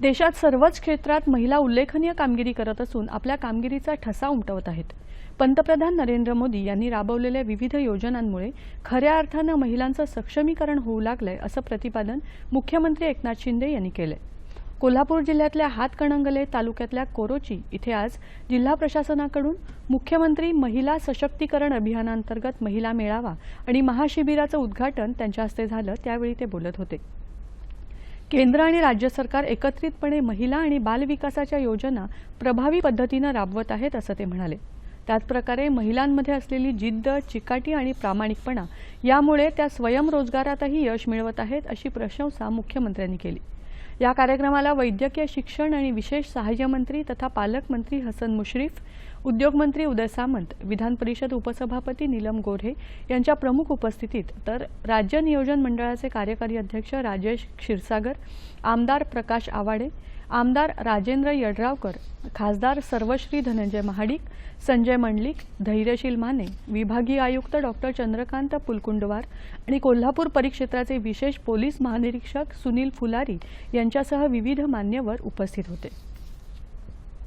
देशात सर्वच क्षेत्रात महिला उल्लेखनीय कामगिरी करत असून आपल्या कामगिरीचा ठसा उमटवत आहेत. पंतप्रधान नरेंद्र मोदी यांनी राबवलेल्या विविध योजनांमुळे खऱ्या अर्थानं महिलांचं सक्षमीकरण होऊ लागलंय असं प्रतिपादन मुख्यमंत्री एकनाथ शिंदे यांनी केलंय. कोल्हापूर जिल्ह्यातल्या हातकणंगले तालुक्यातल्या कोरोची इथे आज जिल्हा प्रशासनाकडून मुख्यमंत्री महिला सशक्तीकरण अभियानांतर्गत महिला मेळावा आणि महाशिबिराचं उद्घाटन त्यांच्या हस्ते झालं त्यावेळी ते बोलत होते. केंद्र आणि राज्य सरकार एकत्रितपणे महिला आणि बालविकासाच्या योजना प्रभावी पद्धतीनं राबवत आहेत असं ते म्हणाले. त्याचप्रकारे महिलांमध्ये असलेली जिद्द चिकाटी आणि प्रामाणिकपणा यामुळे त्या स्वयंरोजगारातही यश मिळवत आहेत अशी प्रशंसा मुख्यमंत्र्यांनी केली. या कार्यक्रमाला वैद्यकीय शिक्षण आणि विशेष सहाय्य मंत्री तथा पालकमंत्री हसन मुश्रीफ उद्योगमंत्री उदय सामंत विधान परिषद उपसभापती नीलम गोऱ्हे यांच्या प्रमुख उपस्थितीत तर राज्य नियोजन मंडळाचे कार्यकारी अध्यक्ष राजेश क्षीरसागर आमदार प्रकाश आवाडे आमदार राजेंद्र यड्रावकर खासदार सर्वश्री धनंजय महाडिक संजय मंडलिक धैर्यशील माने विभागीय आयुक्त डॉक्टर चंद्रकांत पुलकुंडवार आणि कोल्हापूर परिक्षेत्राचे विशेष पोलीस महानिरीक्षक सुनील फुलारी यांच्यासह विविध मान्यवर उपस्थित होते.